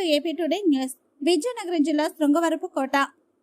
To AP today news. Vizianagaram జిల్లా శృంగవరపు కోట.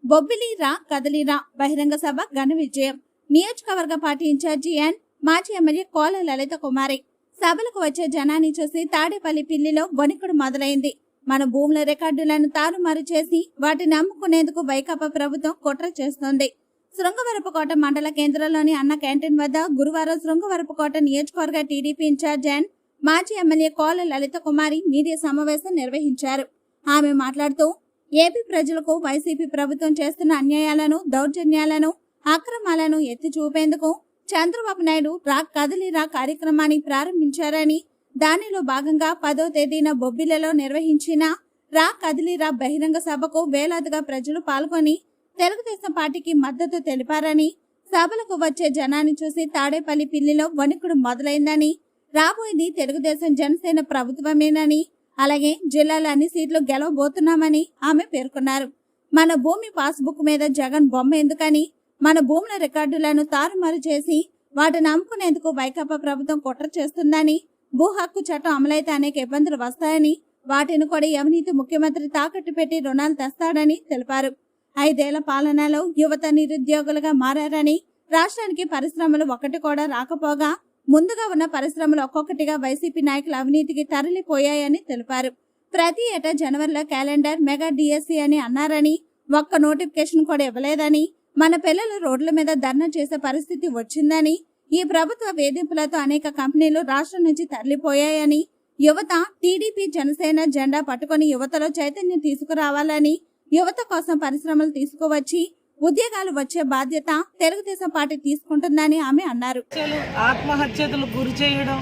బొబ్బిలి రా రా బహిరంగ సభ ఘన విజయం. నియోజకవర్గ పార్టీ ఇన్ఛార్జి ఎన్ మాజీ ఎమ్మెల్యే కోల లలిత కుమారి. సభలకు వచ్చే జనాన్ని చూసి తాడేపల్లి పిల్లిలో వణికుడు మొదలైంది. మన భూముల రికార్డులను తారుమారు చేసి వాటిని అమ్ముకునేందుకు వైకాపా ప్రభుత్వం కుట్ర చేస్తోంది. శృంగవరపుకోట మండల కేంద్రంలోని అన్న క్యాంటీన్ వద్ద గురువారం శృంగవరపుకోట నియోజకవర్గ టీడీపీ ఇన్ఛార్జ్ అండ్ మాజీ ఎమ్మెల్యే కోల లలిత కుమారి మీడియా సమావేశం నిర్వహించారు. ఆమె మాట్లాడుతూ ఏపీ ప్రజలకు వైసీపీ ప్రభుత్వం చేస్తున్న అన్యాయాలను దౌర్జన్యాలను అక్రమాలను ఎత్తి చూపేందుకు చంద్రబాబు నాయుడు రా కదలి రా కార్యక్రమాన్ని ప్రారంభించారని దానిలో భాగంగా పదో తేదీన బొబ్బిలలో నిర్వహించిన రా కదిలి రా బహిరంగ సభకు వేలాదిగా ప్రజలు పాల్గొని తెలుగుదేశం పార్టీకి మద్దతు తెలిపారని సభలకు వచ్చే జనాన్ని చూసి తాడేపల్లి పిల్లిలో వణుకుడు మొదలైందని రాబోయేది తెలుగుదేశం జనసేన ప్రభుత్వమేనని అలాగే జిల్లాలో అన్ని సీట్లు గెలవబోతున్నామని ఆమె పేర్కొన్నారు. మన భూమి పాస్బుక్ మీద జగన్ బొమ్మ ఎందుకని మన భూముల రికార్డులను తారుమారు చేసి వాటిని అమ్ముకునేందుకు వైకాపా ప్రభుత్వం కుట్ర చేస్తుందని భూ హక్కు చట్టం అమలైతే అనేక ఇబ్బందులు వస్తాయని వాటిని కూడా అవినీతి ముఖ్యమంత్రి తాకట్టు పెట్టి రుణాలు తెస్తాడని తెలిపారు. ఐదేళ్ళ పాలనలో యువత నిరుద్యోగులుగా మారారని రాష్ట్రానికి పరిశ్రమలు ఒకటి కూడా రాకపోగా ముందుగా ఉన్న పరిశ్రమలు ఒక్కొక్కటిగా వైసీపీ నాయకుల అవినీతికి తరలిపోయాయని తెలిపారు. ప్రతి ఏటా జనవరిలో క్యాలెండర్ మెగా డిఎస్సి అని అన్నారని ఒక్క నోటిఫికేషన్ కూడా ఇవ్వలేదని మన పిల్లలు రోడ్ల మీద ధర్నా చేసే పరిస్థితి వచ్చిందని ఈ ప్రభుత్వ వేధింపులతో అనేక కంపెనీలు రాష్ట్రం నుంచి తరలిపోయాయని యువత టీడీపీ జనసేన జెండా పట్టుకొని యువతలో చైతన్యం తీసుకురావాలని యువత కోసం పరిశ్రమలు తీసుకువచ్చి ఉద్యోగాలు వచ్చే బాధ్యత తెలుగుదేశం పార్టీ తీసుకుంటుందని ఆమె అన్నారు. ఆత్మహత్యలు ఆత్మహత్యలకు గురి చేయడం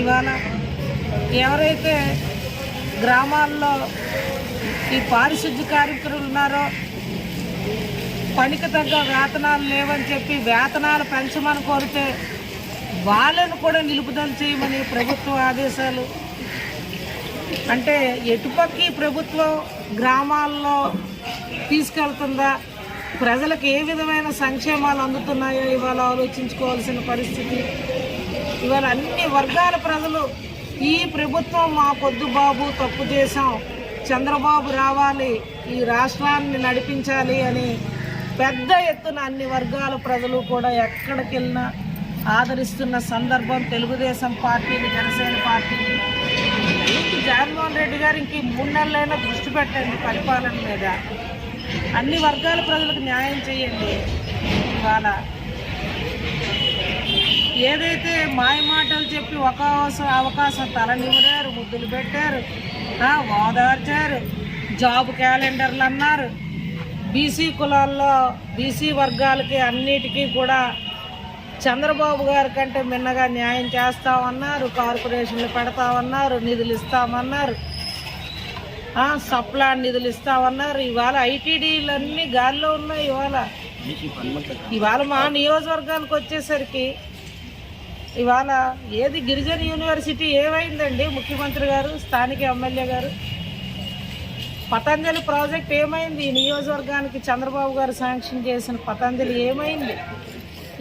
ఇవాళ ఎవరైతే గ్రామాల్లో ఈ పారిశుద్ధ్య కార్మికులు ఉన్నారో పనికి తగ్గ వేతనాలు లేవని చెప్పి వేతనాలు పెంచమని కోరితే వాళ్ళను కూడా నిలుపుదల చేయమని ప్రభుత్వ ఆదేశాలు. అంటే ఎటుపక్కి ప్రభుత్వం గ్రామాల్లో తీసుకెళ్తుందా? ప్రజలకు ఏ విధమైన సంక్షేమాలు అందుతున్నాయో ఇవాళ ఆలోచించుకోవాల్సిన పరిస్థితి. ఇవాళ అన్ని వర్గాల ప్రజలు ఈ ప్రభుత్వం మా పొద్దు బాబు తప్పు చేశాం చంద్రబాబు రావాలి ఈ రాష్ట్రాన్ని నడిపించాలి అని పెద్ద ఎత్తున అన్ని వర్గాల ప్రజలు కూడా ఎక్కడికి వెళ్ళినా ఆదరిస్తున్న సందర్భం తెలుగుదేశం పార్టీని జనసేన పార్టీని. జగన్మోహన్ రెడ్డి గారు ఇంక మూడు నెలలైనా దృష్టి పెట్టండి పరిపాలన మీద. అన్ని వర్గాల ప్రజలకు న్యాయం చేయండి. ఇవాళ ఏదైతే మాయమాటలు చెప్పి ఒక అవకాశం తలనివరారు ముద్దులు పెట్టారు ఓదార్చారు జాబ్ క్యాలెండర్లు అన్నారు. బీసీ కులాల్లో బీసీ వర్గాలకి అన్నిటికీ కూడా చంద్రబాబు గారి కంటే మిన్నగా న్యాయం చేస్తామన్నారు కార్పొరేషన్లు పెడతామన్నారు నిధులు ఇస్తామన్నారు. సప్లా నిధులు ఇస్తామన్నారు. ఇవాళ ఐటీడీలన్నీ గాల్లో ఉన్నాయి ఇవాళ. ఇవాళ మా నియోజకవర్గానికి వచ్చేసరికి ఇవాళ ఏది గిరిజన యూనివర్సిటీ ఏమైందండి? ముఖ్యమంత్రి గారు స్థానిక ఎమ్మెల్యే గారు? పతంజలి ప్రాజెక్ట్ ఏమైంది? ఈ నియోజకవర్గానికి చంద్రబాబు గారు శాంక్షన్ చేసిన పతంజలి ఏమైంది?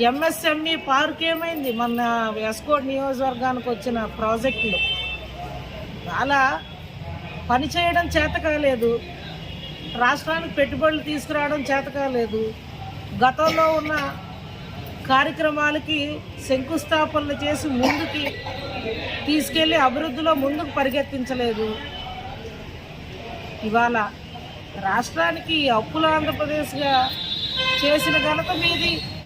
ఎంఎస్ఎంఈ పార్క్ ఏమైంది? మన ఎస్కోడ్ నియోజకవర్గానికి వచ్చిన ప్రాజెక్టులు. అలా పని చేయడం చేత కాలేదు. రాష్ట్రానికి పెట్టుబడులు తీసుకురావడం చేత కాలేదు. గతంలో ఉన్న కార్యక్రమాలకి శంకుస్థాపనలు చేసి ముందుకి తీసుకెళ్ళి అభివృద్ధిలో ముందుకు పరిగెత్తించలేదు. ఇవాళ రాష్ట్రానికి అప్పుల ఆంధ్రప్రదేశ్గా చేసిన ఘనత మీది.